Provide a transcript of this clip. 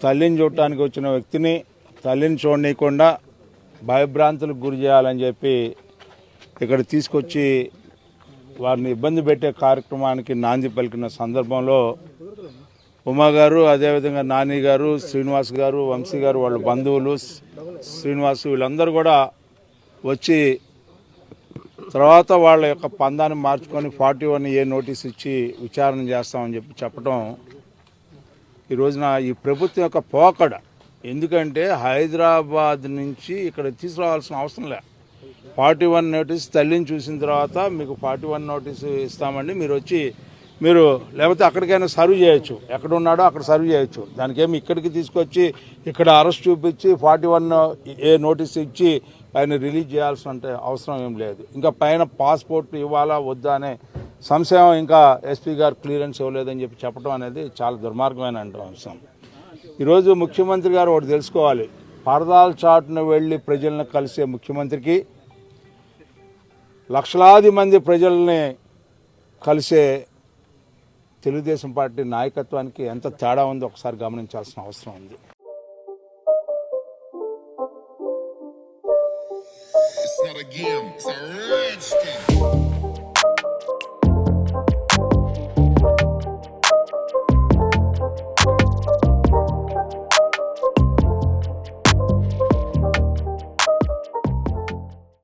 తల్లిని చూడటానికి వచ్చిన వ్యక్తిని తల్లిని చూడనీయకుండా భయభ్రాంతులకు గురి చేయాలని చెప్పి ఇక్కడ తీసుకొచ్చి వారిని ఇబ్బంది పెట్టే కార్యక్రమానికి నాంది పలికిన సందర్భంలో ఉమా గారు అదేవిధంగా నాని గారు శ్రీనివాస్ గారు వంశీ గారు వాళ్ళ బంధువులు శ్రీనివాస్ వీళ్ళందరూ కూడా వచ్చి తర్వాత వాళ్ళ యొక్క పందాన్ని మార్చుకొని ఫార్టీ వన్ ఏ నోటీస్ ఇచ్చి విచారణ చేస్తామని చెప్పి చెప్పడం ఈ రోజున ఈ ప్రభుత్వం యొక్క పోకడ. ఎందుకంటే హైదరాబాద్ నుంచి ఇక్కడ తీసుకురావాల్సిన అవసరం లే. ఫార్టీ వన్ నోటీస్ తల్లిని చూసిన తర్వాత మీకు ఫార్టీ వన్ నోటీస్ ఇస్తామండి. మీరు వచ్చి మీరు లేకపోతే అక్కడికైనా సర్వ్ చేయొచ్చు. ఎక్కడ ఉన్నాడో అక్కడ సర్వ్ చేయొచ్చు. దానికేమి ఇక్కడికి తీసుకొచ్చి ఇక్కడ అరెస్ట్ చూపించి ఫార్టీ వన్ ఏ నోటీస్ ఇచ్చి ఆయన రిలీజ్ చేయాల్సిన అంటే అవసరం ఏం లేదు. ఇంకా పైన పాస్పోర్ట్ ఇవ్వాలా వద్దా అనే సంశయం ఇంకా ఎస్పీ గారు క్లియరెన్స్ ఇవ్వలేదని చెప్పి చెప్పడం అనేది చాలా దుర్మార్గమైన అంశం. ఈరోజు ముఖ్యమంత్రి గారు ఒకటి తెలుసుకోవాలి. పరదాల చాటును వెళ్ళి ప్రజలను కలిసే ముఖ్యమంత్రికి లక్షలాది మంది ప్రజల్ని కలిసే తెలుగుదేశం పార్టీ నాయకత్వానికి ఎంత తేడా ఉందో ఒకసారి గమనించాల్సిన అవసరం ఉంది. It's not a game, it's a rich game.